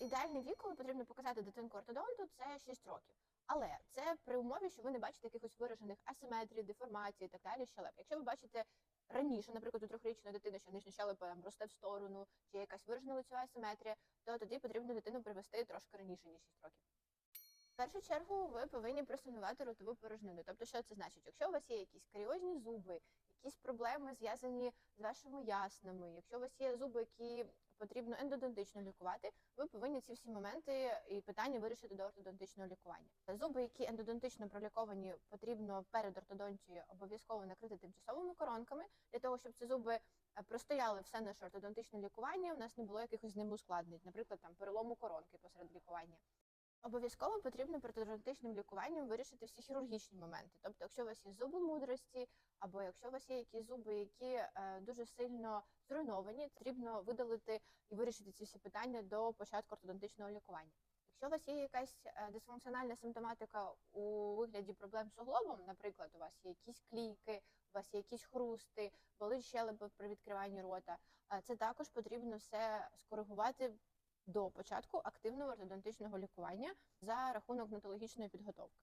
Ідеальний вік, коли потрібно показати дитинку ортодонту, це 6 років. Але це при умові, що ви не бачите якихось виражених асиметрій, деформацій і так далі. Щелеп. Якщо ви бачите раніше, наприклад, у трьохрічної дитини, що нижня щелепа там росте в сторону, чи якась виражена лицева асиметрія, то тоді потрібно дитину привести трошки раніше ніж 6 років. В першу чергу ви повинні просунувати ротову порожнину. Тобто, що це значить? Якщо у вас є якісь каріозні зуби, якісь проблеми зв'язані з вашими яснами, якщо у вас є зуби, які потрібно ендодонтично лікувати, ви повинні ці всі моменти і питання вирішити до ортодонтичного лікування. Зуби, які ендодонтично проліковані, потрібно перед ортодонтією обов'язково накрити тимчасовими коронками для того, щоб ці зуби е, простояли все наше ортодонтичне лікування. У нас не було якихось з ними ускладнень, наприклад, там перелому коронки посеред лікування. Обов'язково потрібно перед лікуванням вирішити всі хірургічні моменти. Тобто, якщо у вас є зуби мудрості, або якщо у вас є якісь зуби, які е, дуже сильно зруйновані, потрібно видалити і вирішити ці всі питання до початку ортодонтичного лікування. Якщо у вас є якась е, дисфункціональна симптоматика у вигляді проблем з суглобом, наприклад, у вас є якісь клійки, у вас є якісь хрусти, болить щелепа при відкриванні рота, е, це також потрібно все скоригувати до початку активного ортодонтичного лікування за рахунок натологічної підготовки.